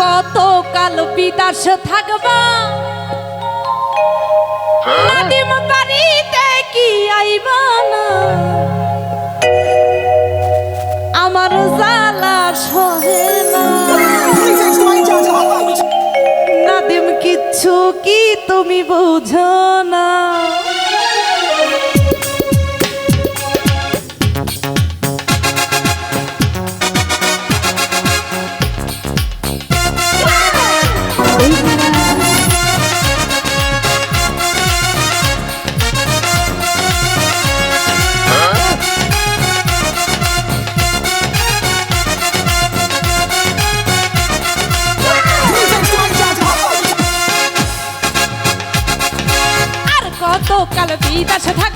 কত কাল বিদাস থাকবা? নাদিম বাড়িতে কি আইবা না? আমার জালা সহে না। নাদিম, কিচ্ছু কি তুমি বুঝো না? থাকুন কাল বিদাস থাক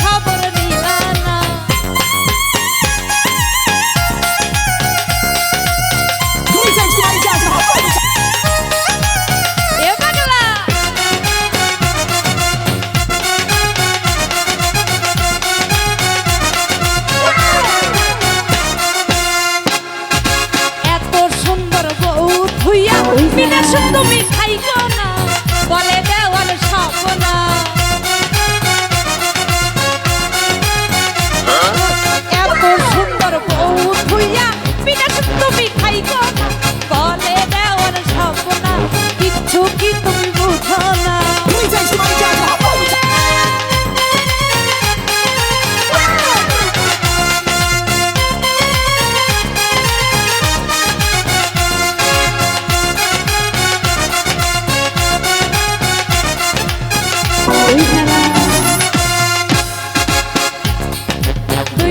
me. Come.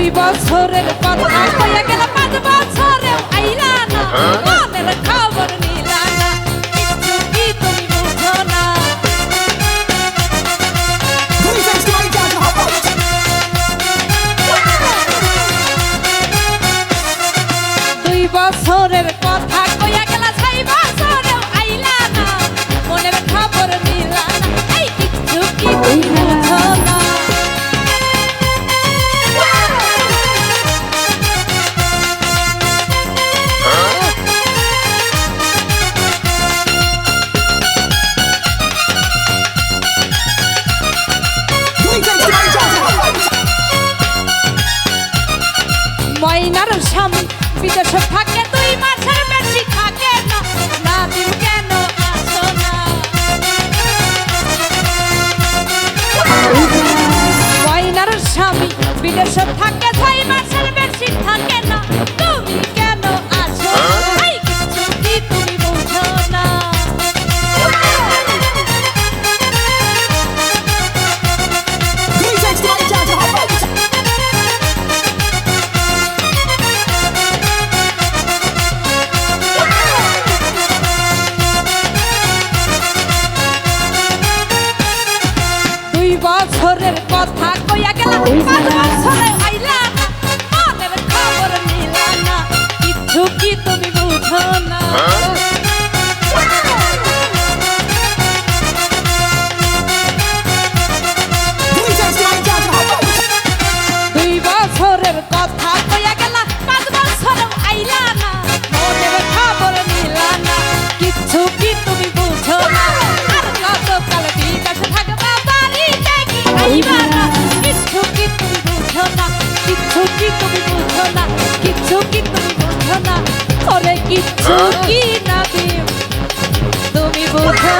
দুই বছরের কথা। বলে গেল পাঁচ বছরে আইলা না। হ্যাঁ? শহরের কথা কইয়া গেলা পাগল ছড়াই বলে কিচ্ছু হ্যাঁ। কি না তুমি বোঝা